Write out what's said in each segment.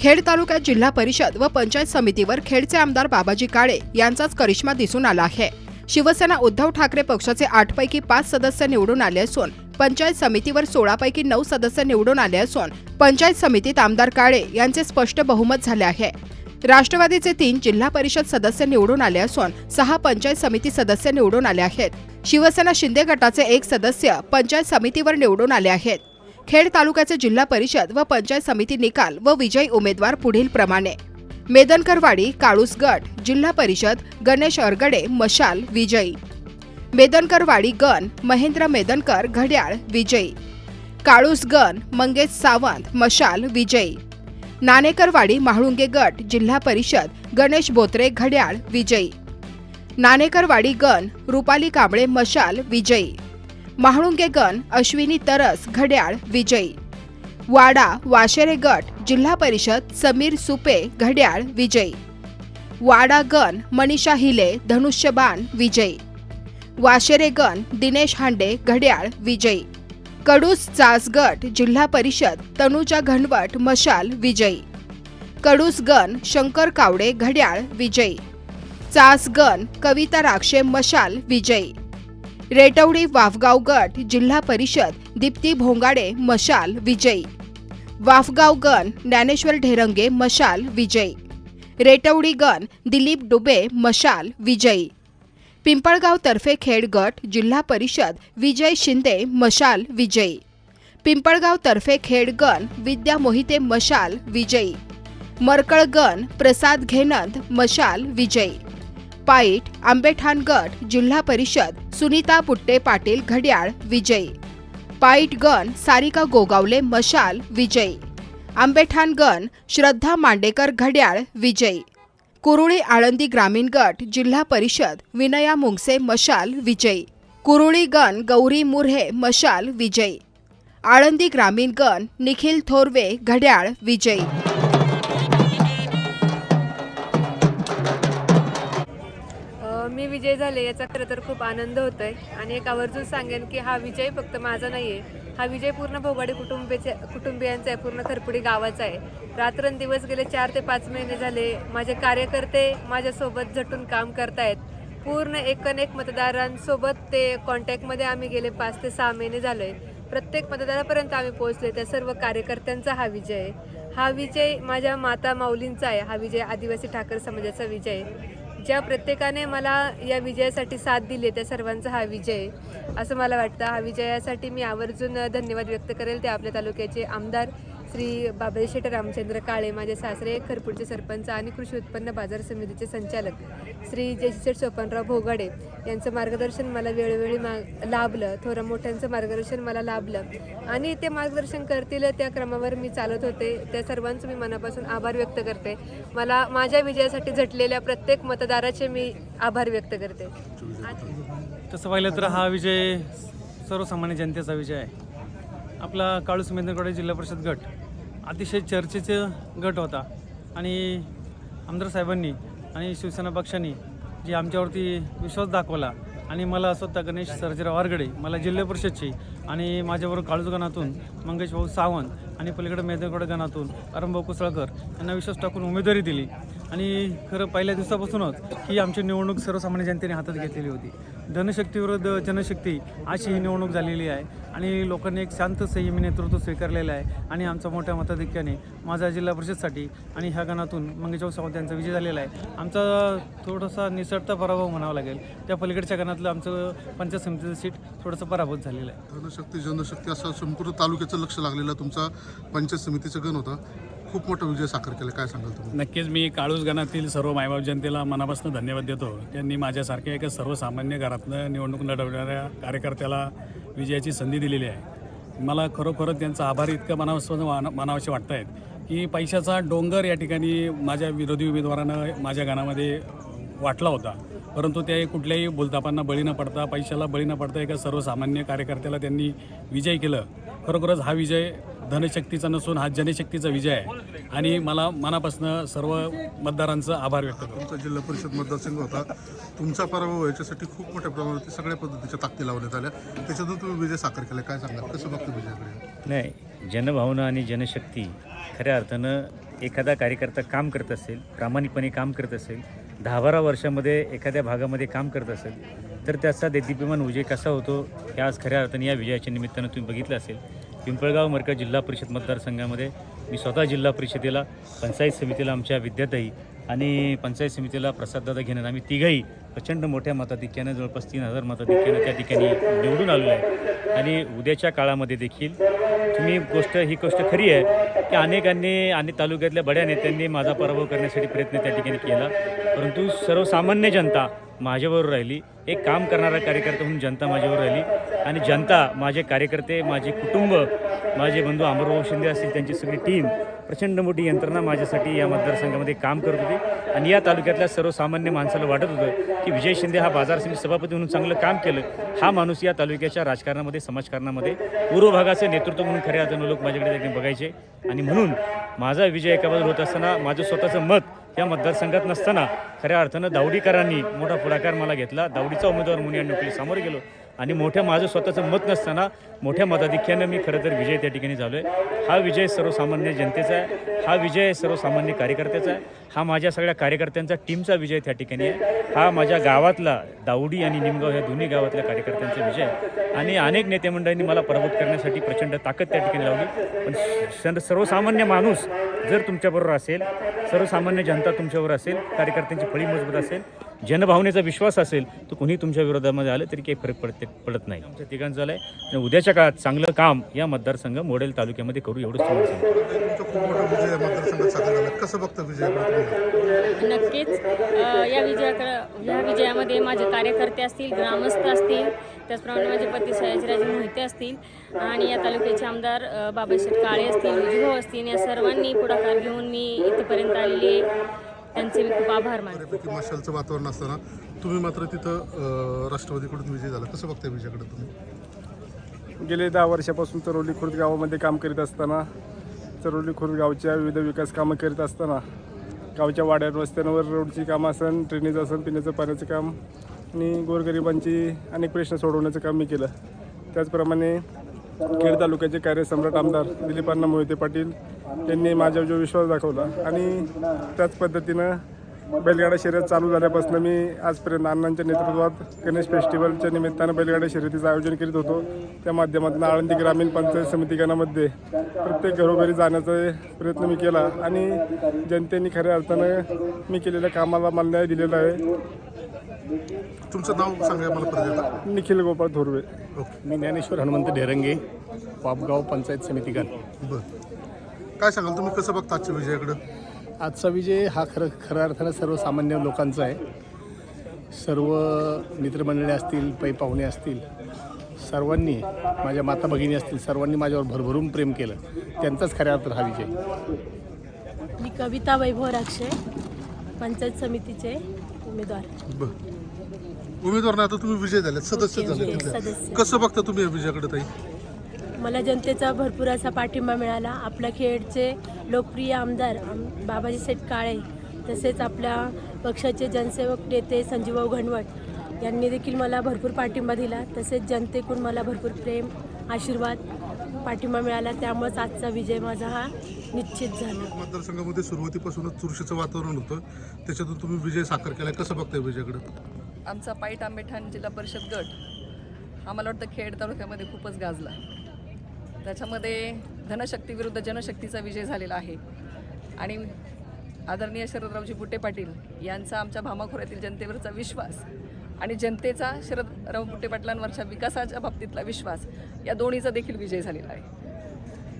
खेड तालुक्यात जिल्हा परिषद व पंचायत समितीवर खेडचे आमदार बाबाजी काळे यांचाच करिश्मा दिसून आला आहे. शिवसेना उद्धव ठाकरे पक्षाचे आठपैकी पाच सदस्य निवडून आले असून पंचायत समितीवर सोळापैकी नऊ सदस्य निवडून आले असून पंचायत समितीत आमदार काळे यांचे स्पष्ट बहुमत झाले आहे. राष्ट्रवादीचे तीन जिल्हा परिषद सदस्य निवडून आले असून सहा पंचायत समिती सदस्य निवडून आले आहेत. शिवसेना शिंदे गटाचे एक सदस्य पंचायत समितीवर निवडून आले आहेत. खेड तालुक्याचे जिल्हा परिषद व पंचायत समिती निकाल व विजयी उमेदवार पुढील प्रमाणे. मेदनकरवाडी काळूसगट जिल्हा परिषद गणेश अरगडे मशाल विजयी. मेदनकरवाडी गण महेंद्र मेदनकर घड्याळ विजयी. काळूस गण मंगेश सावंत मशाल विजयी. नाणेकरवाडी म्हाळुंगे गट जिल्हा परिषद गणेश बोत्रे घड्याळ विजयी. नाणेकरवाडी गण रुपाली कांबळे मशाल विजयी. महाळुंगे गण अश्विनी तरस घड्याळ विजयी. वाडा वाशेरे गट जिल्हा परिषद समीर सुपे घड्याळ विजयी. वाडा गण मनीषा हिले धनुष्यबाण विजयी. वाशेरे गण दिनेश हांडे घड्याळ विजयी. कडूस चास गट जिल्हा परिषद तनुजा घनवट मशाल विजयी. कडूस गण शंकर कावडे घड्याळ विजयी. चास गण कविता राक्षे मशाल विजयी. रेटवडी वाफगाव गट जिल्हा परिषद दीप्ती भोंगाडे मशाल विजयी. वाफगाव गण ज्ञानेश्वर ढेरंगे मशाल विजयी. रेटवडी गण दिलीप डुबे मशाल विजयी. पिंपळगाव तर्फे खेड गट जिल्हा परिषद विजय शिंदे मशाल विजयी. पिंपळगाव तर्फे खेड गण विद्या मोहिते मशाल विजयी. मरकळ गण प्रसाद घेनंद मशाल विजयी. पाईट आंबेठाण गट जिल्हा परिषद सुनीता पुट्टे पाटील घड्याळ विजयी. पाईट गण सारिका गोगावले मशाल विजयी. आंबेठाण गण श्रद्धा मांडेकर घड्याळ विजयी. कुरुळी आळंदी ग्रामीण गट जिल्हा परिषद विनया मुंगसे मशाल विजयी. कुरुळी गण गौरी मुर्हे मशाल विजयी. आळंदी ग्रामीण गण निखिल थोरवे घड्याळ विजयी. विजय झाले याचा खरं तर खूप आनंद होत आहे आणि एक आवर्जून सांगेन की हा विजय फक्त माझा नाही आहे हा विजय पूर्ण भोगाडी कुटुंबीचे कुटुंबियांचा आहे पूर्ण खरपुडी गावाचा आहे. रात्रंदिवस गेले चार ते पाच महिने झाले. माझे कार्यकर्ते माझ्यासोबत झटून काम करतायत. पूर्ण एकन एक मतदारांसोबत ते कॉन्टॅक्टमध्ये आम्ही गेले पाच ते सहा महिने झालो. आहे प्रत्येक मतदारापर्यंत आम्ही पोहोचले. त्या सर्व कार्यकर्त्यांचा हा विजय आहे. हा विजय माझ्या माता माऊलींचा आहे. हा विजय आदिवासी ठाकर समाजाचा विजय आहे. ज्या प्रत्येकाने मला या विजयासाठी साथ दिली त्या सर्वांचा हा विजय. असं मला वाटतं. हा विजयासाठी मी आवर्जून धन्यवाद व्यक्त करेल ते आपल्या तालुक्याचे आमदार श्री बाबाजी शेठ रामचंद्र काळे माझे सासरे खरपूडचे सरपंच आणि कृषी उत्पन्न बाजार समितीचे संचालक श्री जयशेठ सोपानराव भोगाडे यांचं मार्गदर्शन मला वेळोवेळी मा लाभलं. थोरं मोठ्यांचं मार्गदर्शन मला लाभलं. आणि ते मार्गदर्शन करतील त्या क्रमावर मी चालत होते. त्या सर्वांचं मी मनापासून आभार व्यक्त करते. मला माझ्या विजयासाठी झटलेल्या प्रत्येक मतदाराचे मी आभार व्यक्त करते. तसं पाहिलं तर हा विजय सर्वसामान्य जनतेचा विजय आहे. आपला काळूस मेंदरकडे जिल्हा परिषद गट अतिशय चर्चेचे गट होता. आणि आमदार साहेबांनी आणि शिवसेना पक्षाने जी आमच्यावरती विश्वास दाखवला आणि मला स्वतः गणेश सर्जेराव वारगडे मला जिल्हा परिषदची आणि माझ्याबरोबर काळूस गणातून मंगेश भाऊ सावंत आणि पलीकडे मेदगड गणातून अरंभाऊ कुसळकर यांना विश्वास टाकून उमेदवारी दिली. आणि खरं पहिल्या दिवसापासूनच ही आमची निवडणूक सर्वसामान्य जनतेने हातात घेतलेली होती. धनशक्तीविरुद्ध जनशक्ती अशी ही निवडणूक झालेली आहे आणि लोकांनी एक शांत संयमी नेतृत्व स्वीकारलेलं आहे आणि आमचा मोठ्या मताधिक्याने माझा जिल्हा परिषदसाठी आणि ह्या गणातून मंगेशाव सावंत यांचा विजय झालेला आहे. आमचा थोडासा निसटता पराभव म्हणावा लागेल. त्या पलीकडच्या गणातलं आमचं पंचायत समितीचं सीट थोडंसं पराभूत झालेलं आहे. धनशक्ती जनशक्ती असा संपूर्ण तालुक्याचं लक्ष लागलेलं तुमचा पंचायत समितीचा गण होता. खूप मोठा विजय साखर केला. काय सांगाल तुम्ही? नक्कीच मी काळूस गणातील सर्व मायबाप जनतेला मनापासून धन्यवाद देतो. त्यांनी माझ्यासारख्या एका सर्वसामान्य घरातनं निवडणूक लढवणाऱ्या कार्यकर्त्याला विजयाची संधी दिलेली आहे. मला खरोखरच त्यांचा आभार इतकं मनापासून मनावशी वाटत आहेत की पैशाचा डोंगर या ठिकाणी माझ्या विरोधी उमेदवारानं माझ्या गणामध्ये वाटला होता. परंतु ते कुठल्याही बोलतापांना बळी न पडता पैशाला बळी न पडता एका सर्वसामान्य कार्यकर्त्याला त्यांनी विजय केलं. खरोखरच हा विजय धनशक्तीचा नसून हा जनशक्तीचा विजय आहे. आणि मला मनापासून सर्व मतदारांचं आभार व्यक्त करतो. तुमचा जिल्हा परिषद मतदारसंघ होता. तुमचा पराभव याच्यासाठी खूप मोठ्या प्रमाणावरती सगळ्या पद्धतीच्या ताकदी लावण्यात आल्या. त्याच्यातून तुम्ही विजय साखर केला. काय सांगाल? कसं बघतो विजयाकडे नाही जनभावना आणि जनशक्ती खऱ्या अर्थानं एखादा कार्यकर्ता काम करत असेल प्रामाणिकपणे काम करत असेल दहा बारा वर्षामध्ये एखाद्या भागामध्ये काम करत असेल तर त्याचा देदीप्यमान विजय कसा होतो हे आज खऱ्या अर्थाने या विजयाच्या निमित्तानं तुम्ही बघितलं असेल. पिंपळगाव मरकज जिल्हा परिषद मतदारसंघामध्ये मी स्वतः जिल्हा परिषदेला पंचायत समितीला आमच्या विद्याताई आणि पंचायत समितीला प्रसाददादा घेण्यात आम्ही तिघही प्रचंड मोठ्या मताधिक्यानं जवळपास तीन हजार मताधिक्यानं त्या ठिकाणी निवडून आलेलो आहे. आणि उद्याच्या काळामध्ये देखील तुम्ही गोष्ट ही गोष्ट खरी आहे की अनेकांनी आणि तालुक्यातल्या बड्या नेत्यांनी माझा पराभव करण्यासाठी प्रयत्न त्या ठिकाणी केला. परंतु सर्वसामान्य जनता माझ्याबरोबर राहिली. एक काम करणारा कार्यकर्ता म्हणून जनता माझ्यावर राहिली. आणि जनता माझे कार्यकर्ते माझे कुटुंब माझे बंधू अमरभाऊ शिंदे असतील त्यांची सगळी टीम प्रचंड मोठी यंत्रणा माझ्यासाठी या मतदारसंघामध्ये काम करत होती. आणि या तालुक्यातल्या सर्वसामान्य माणसाला वाटत होतं की विजय शिंदे हा बाजार समिती सभापती म्हणून चांगलं काम केलं. हा माणूस या तालुक्याच्या राजकारणामध्ये समाजकारणामध्ये पूर्व भागाचं नेतृत्व म्हणून खऱ्या अर्थानं लोक माझ्याकडे बघायचे. आणि म्हणून माझा विजय एका बाजूला होत असताना माझं स्वतःचं मत या मतदारसंघात नसताना खऱ्या अर्थानं दावडीकरांनी मोठा पुढाकार मला घेतला. दावडीचा उमेदवार म्हणून या निवडणुकीला सामोरे गेलो. आणि मोठ्या माझं स्वतःचं मत नसताना मोठ्या मताधिक्यानं मी खरं तर विजय त्या ठिकाणी झालो आहे हा विजय सर्वसामान्य जनतेचा आहे. हा विजय सर्वसामान्य कार्यकर्त्याचा आहे. हा माझ्या सगळ्या कार्यकर्त्यांचा टीमचा विजय त्या ठिकाणी आहे. हा माझ्या गावातला दावडी आणि निमगाव ह्या दोन्ही गावातल्या कार्यकर्त्यांचा विजय आहे. आणि अनेक नेते मंडळांनी मला प्रभूत करण्यासाठी प्रचंड ताकद त्या ठिकाणी लावली. पण सर्वसामान्य माणूस जर तुमच्याबरोबर असेल सर्वसामान्य जनता तुमच्यावर असेल कार्यकर्त्यांची फळी मजबूत असेल जनभावनेचा विश्वास असेल तर कुणी तुमच्या विरोधामध्ये आलं तरी काही फरक पडते पडत नाही. आमच्या ठिकाण झालं आहे आणि उद्याच्या काळात चांगलं काम या मतदारसंघ मोडेल तालुक्यामध्ये करू एवढंच नक्कीच. या विजयाकडं या विजयामध्ये माझे कार्यकर्ते असतील ग्रामस्थ असतील त्याचप्रमाणे माझे पती सयाजीराजे मोहिते असतील आणि या तालुक्याचे आमदार बाबासाहेब काळे असतील विजूभाऊ असतील या सर्वांनी पुढाकार घेऊन मी इथेपर्यंत आलेली आहे. त्यांचे मी खूप आभार मानते. मशालचं वातावरण असताना तुम्ही मात्र तिथं राष्ट्रवादीकडून विजय झाला. कसं बघताय विजयाकडे तुम्ही? गेले दहा वर्षापासून चरोली खुर्द गावामध्ये काम करीत असताना चरोली खुर्द गावच्या विविध विकास कामं करीत असताना गावच्या वाड्या रस्त्यांवर रोडची कामं असन ट्रेनेचं असन पिण्याचं पाण्याचं काम आणि गोरगरिबांची अनेक प्रश्न सोडवण्याचं काम मी केलं. त्याचप्रमाणे खेड तालुक्याचे कार्यसम्राट आमदार दिलीपांना मोहिते पाटील यांनी माझ्यावर जो विश्वास दाखवला आणि त्याच पद्धतीनं बैलगाडा शर्यत चालू झाल्यापासून मी आजपर्यंत अण्णांच्या नेतृत्वात गणेश फेस्टिवलच्या निमित्तानं बैलगाडा शर्यतीचं आयोजन करीत होतो. त्या माध्यमातून आळंदी ग्रामीण पंचायत समिती गणामध्ये प्रत्येक घरोघरी जाण्याचा प्रयत्न मी केला आणि जनतेने खऱ्या अर्थानं मी केलेल्या कामाला मान्य दिलेला आहे. तुमचं नाव सांगा मला परत एकदा. निखिल गोपाळ थोरवे. मी ज्ञानेश्वर हनुमंत ढेरंगे पापगाव पंचायत समिती गण बरं. काय सांगाल तुम्ही? कसं बघता आजच्या विजयाकडं? आजचा विजय हा खरं खऱ्या अर्थानं सर्वसामान्य लोकांचा आहे. सर्व मित्रमंडळी असतील पै पाहुणे असतील सर्वांनी माझ्या माता भगिनी असतील सर्वांनी माझ्यावर भरभरून प्रेम केलं. त्यांचाच खऱ्या अर्थात हा विजय. मी कविता वैभव राक्षे पंचायत समितीचे उमेदवार. बरं. उमेदवार आता तुम्ही विजय झाले सदस्य झाले. सदस्य. कसं बघता तुम्ही या विजयाकडे ताई? मला जनतेचा भरपूर असा पाठिंबा मिळाला. आपल्या खेडचे लोकप्रिय आमदार आम- बाबाजी सेठ काळे तसेच आपल्या पक्षाचे जनसेवक नेते संजीवभाऊ घनवट यांनी देखील मला भरपूर पाठिंबा दिला. तसेच जनतेकडून मला भरपूर प्रेम आशीर्वाद पाठिंबा मिळाला. त्यामुळेच आजचा विजय माझा हा निश्चित झाला. मतदारसंघामध्ये सुरुवातीपासूनच चुरशीचं वातावरण होतं. त्याच्यातून तुम्ही विजय साकार केला. कसं बघताय विजयाकडे? आमचा पाईट आंबेठाण जिल्हा परिषद गट हा मला वाटतं खेड तालुक्यामध्ये खूपच गाजला. त्याच्यामध्ये धनशक्ती विरुद्ध जनशक्तीचा विजय झालेला आहे. आणि आदरणीय शरदरावजी बुट्टे पाटील यांचा आमच्या भामाखोऱ्यातील जनतेवरचा विश्वास आणि जनतेचा शरदराव बुट्टे पाटलांवरच्या विकासाच्या बाबतीतला विश्वास या दोन्हीचा देखील विजय झालेला आहे.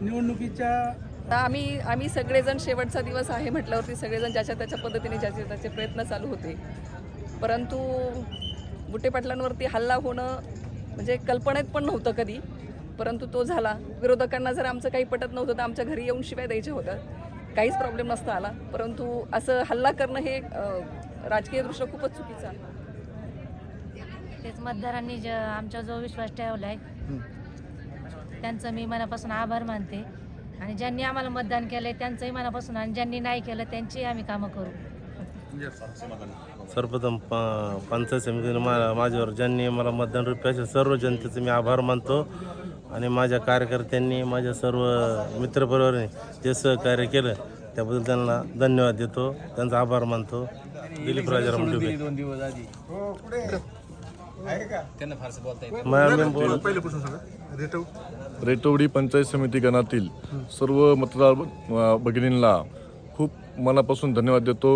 निवडणुकीच्या आता आम्ही आम्ही सगळेजण शेवटचा दिवस आहे म्हटल्यावरती सगळेजण ज्याच्या त्याच्या पद्धतीने ज्याचे त्याचे प्रयत्न चालू होते. परंतु बुट्टे पाटलांवरती हल्ला होणं म्हणजे कल्पनेत पण नव्हतं कधी. परंतु तो झाला. विरोधकांना जर आमचं काही पटत नव्हतं तर आमच्या घरी येऊन शिवाय द्यायचे होतं काहीच प्रॉब्लेम नसता आला. परंतु असं हल्ला करणं हे अं, राजकीयदृष्ट्या खूपच चुकीचं आहे. तेच मतदारांनी ज आमच्यावर जो विश्वास ठेवला आहे त्यांचं मी मनापासून आभार मानते. आणि ज्यांनी आम्हाला मतदान केलं आहे त्यांचंही मनापासून आणि ज्यांनी नाही केलं त्यांचीही आम्ही कामं करू. सर्वप्रथम प पंचायत समितीने मा माझ्यावर ज्यांनी मला मतदान रूपी असेल सर्व जनतेचे मी आभार मानतो. आणि माझ्या कार्यकर्त्यांनी माझ्या सर्व मित्रपरिवाराने जे सहकार्य केलं त्याबद्दल त्यांना धन्यवाद देतो. त्यांचा आभार मानतो. दिलीप राजाराम डुबे मॅडम बोल. पहिल्यापासून सांगा. रेटव रेटवडी पंचायत समिती गणातील सर्व मतदार अ, भगिनींना खूप मनापासून धन्यवाद देतो.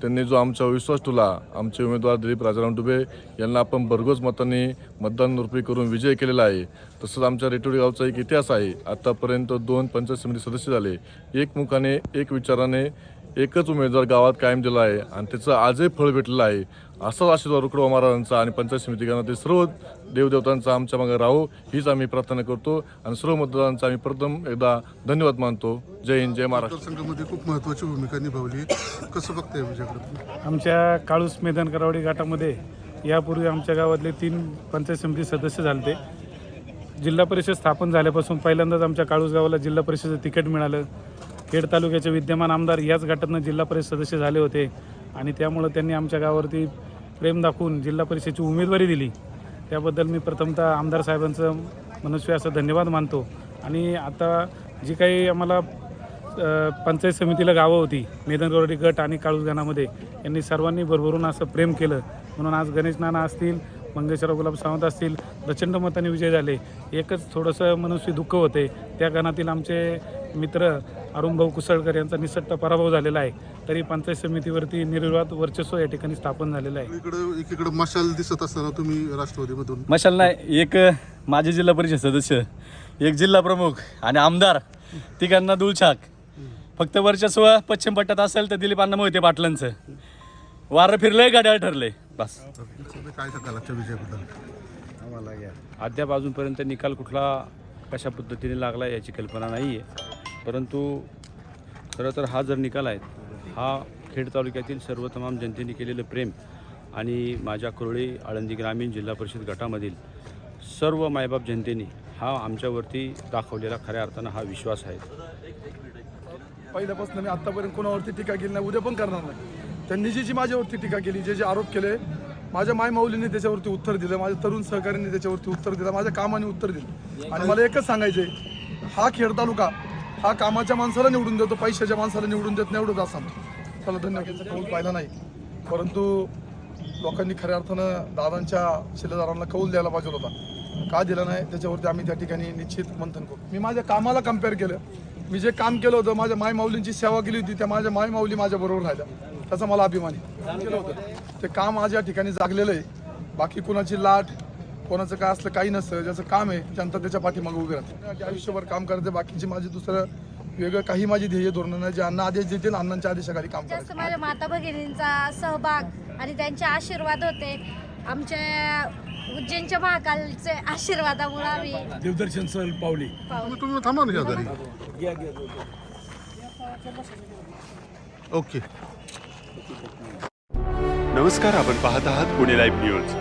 त्यांनी जो आमचा विश्वास ठेवला आमचे उमेदवार दिलीप राजाराम डुबे यांना आपण भरघोस मतांनी मतदान रुपी करून विजय केलेला आहे. तसंच आमच्या रेटोडी गावचा एक इतिहास आहे. आतापर्यंत दोन पंचायत समिती सदस्य झाले. एक मुखाने एक विचाराने एकच उमेदवार गावात कायम दिला आहे आणि त्याचं आजही फळ भेटलेलं आहे. असाच आशीर्वाद रुकडो महाराजांचा आणि पंचायत समिती गणातील सर्व देवदेवतांचा आमच्या मागे राहो हीच आम्ही प्रार्थना करतो आणि सर्व मतदारांचा आम्ही प्रथम एकदा धन्यवाद मानतो. जय हिंद जय महाराष्ट्र. मतदारसंघामध्ये खूप महत्त्वाची भूमिका निभावली. कसं बघताय तुम्ही? आमच्या काळूस मैदान करावडी घाटामध्ये यापूर्वी आमच्या गावातले तीन पंचायत समिती सदस्य झाले ते जिल्हा परिषद स्थापन झाल्यापासून पहिल्यांदाच आमच्या काळूस गावाला जिल्हा परिषदेचं तिकीट मिळालं. खेड तालुक्याचे विद्यमान आमदार याच गटातनं जिल्हा परिषद सदस्य झाले होते. आणि त्यामुळं त्यांनी आमच्या गावावरती प्रेम दाखवून जिल्हा परिषदेची उमेदवारी दिली. त्याबद्दल मी प्रथमतः आमदार साहेबांचं मनस्वी असं धन्यवाद मानतो. आणि आता जी काही आम्हाला पंचायत समितीला गावं होती मेदनगरवाडी गट आणि काळूसगानामध्ये यांनी सर्वांनी भरभरून असं प्रेम केलं. म्हणून आज गणेश नाना असतील मंगेशराव गुलाब सावंत असतील प्रचंड मताने विजय झाले. एकच थोडंसं मनस्वी दुःख होते. त्या गणातील आमचे मित्र अरुणभाऊ कुसळकर यांचा निसट्ट पराभव झालेला आहे. तरी पंचायत समितीवरती निर्विवाद वर्चस्व या ठिकाणी स्थापन झालेलं आहे. इकडं एकीकडे मशाल दिसत असताना तुम्ही राष्ट्रवादीमधून मशाल नाही एक माझे जिल्हा परिषद सदस्य एक जिल्हा प्रमुख आणि आमदार तिघांना दुलछाक फक्त वर्चस्व पश्चिम पट्ट्यात असेल तर दिलीप अण्णा मोहिते पाटलांचं. वारं फिरलंय गाड्या ठरलंय बस. काय अद्याप अजूनपर्यंत निकाल कुठला कशा पद्धतीने लागला याची कल्पना नाही आहे परंतु खरं तर हा जर निकाल आहे हा खेड तालुक्यातील सर्व तमाम जनतेने केलेलं प्रेम आणि माझ्या कुरळी आळंदी ग्रामीण जिल्हा परिषद गटामधील सर्व मायबाप जनतेने हा आमच्यावरती दाखवलेला खऱ्या अर्थानं हा विश्वास आहे. पहिल्यापासून मी आत्तापर्यंत कोणावरती टीका केली नाही उद्या पण करणार नाही. त्यांनी जी जी माझ्यावरती टीका केली जे जे आरोप केले माझ्या माय माऊलीने त्याच्यावरती उत्तर दिलं माझ्या तरुण सहकार्यांनी त्याच्यावरती उत्तर दिलं माझ्या कामाने उत्तर दिलं. आणि मला एकच सांगायचं आहे हा खेड तालुका हा कामाच्या माणसाला निवडून देतो पैशाच्या माणसाला निवडून देत नाही एवढंच असं. चला धन्यवाद. कौल पाहिला नाही. परंतु लोकांनी खऱ्या अर्थानं दादांच्या शिलेदारांना कौल द्यायला पाहिजे होता. का दिला नाही त्याच्यावरती आम्ही त्या ठिकाणी निश्चित मंथन करू. मी माझ्या कामाला कंपेअर केलं. मी जे काम केलं होतं माझ्या माय माऊलींची सेवा केली होती त्या माझ्या माय माऊली माझ्या बरोबर राहिल्या. त्याचा मला अभिमान. आहे केलं होतं. ते काम आज या ठिकाणी जागलेलं आहे. बाकी कुणाची लाट कोणाचं काय असलं काही नसतं ज्याचं काम आहे जनता त्याच्या पाठीमागे उभी राहते आयुष्यभर काम करते बाकीची माझी दुसरं वेगळं काही माझी ध्येय धोरणं नाही जे अण्णा आदेश देतील अण्णांच्या आदेशाखाली काम जास्त माझ्या माता भगिनींचा सहभाग आणि त्यांचे आशीर्वाद होते. आमच्या उज्जैनच्या महाकालचे आशीर्वादामुळे आम्ही देवदर्शन सहल पावली. तुम्ही तुम्ही थांबा ना शेजारी ओके. नमस्कार आपण पाहत आहात पुणे लाईव्ह न्यूज.